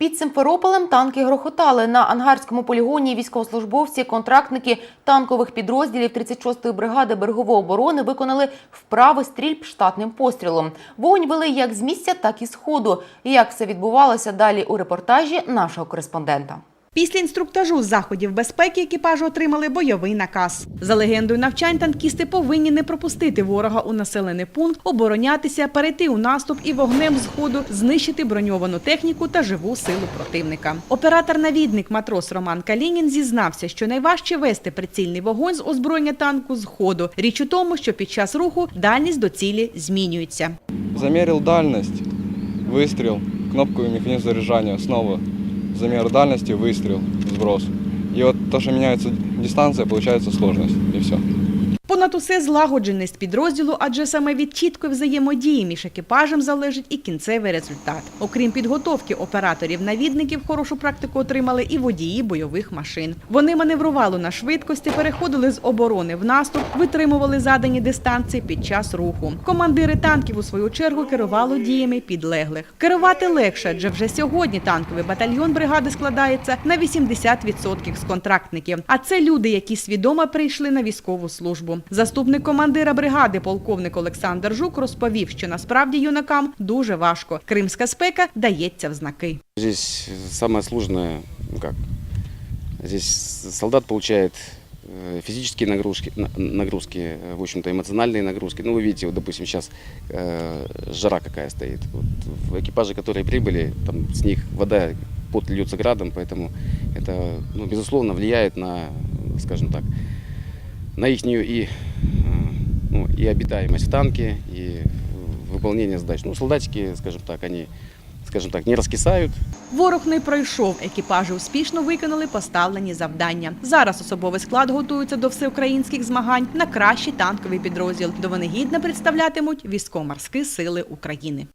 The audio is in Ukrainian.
Під Симферополем танки грохотали. На ангарському полігоні військовослужбовці, контрактники танкових підрозділів 36-ї бригади берегової оборони виконали вправи стрільб штатним пострілом. Вогонь вели як з місця, так і з ходу. Як все відбувалося далі у репортажі нашого кореспондента. Після інструктажу з заходів безпеки екіпажу отримали бойовий наказ. За легендою навчань танкісти повинні не пропустити ворога у населений пункт, оборонятися, перейти у наступ і вогнем з знищити броньовану техніку та живу силу противника. Оператор-навідник матрос Роман Калінін зізнався, що найважче вести прицільний вогонь з озброєння танку з ходу. Річ у тому, що під час руху дальність до цілі змінюється. Замерил дальность, выстрел, кнопку и механизм заряжания снова. Замер дальности, выстрел, сброс. И вот то, что меняется дистанция, получается сложность, и все. Понад усе злагодженість підрозділу, адже саме від чіткої взаємодії між екіпажем залежить і кінцевий результат. Окрім підготовки операторів-навідників, хорошу практику отримали і водії бойових машин. Вони маневрували на швидкості, переходили з оборони в наступ, витримували задані дистанції під час руху. Командири танків у свою чергу керували діями підлеглих. Керувати легше, адже вже сьогодні танковий батальйон бригади складається на 80% з контрактників. А це люди, які свідомо прийшли на військову службу. Заступник командира бригади, полковник Олександр Жук, розповів, що насправді юнакам дуже важко. Кримська спека дається в знаки. Здесь самое сложное, ну как, здесь солдат получает э, физические нагрузки, на- нагрузки, э, в общем-то эмоциональные нагрузки. Ну, вы видите, вот, допустим, сейчас э, жара какая стоит. Вот в экипаже, которые прибыли, там с них вода, пот льется градом, поэтому это, ну, безусловно, влияет на, скажем так, на и, э, ну, и обитаемость в танке, и выполнение задач. Ну, солдатики, скажем так, они, скажем так, не раскисают, Ворог не пройшов. Екіпажі успішно виконали поставлені завдання. Зараз особовий склад готується до всеукраїнських змагань на кращий танковий підрозділ, де вони гідно представлятимуть військово-морські сили України.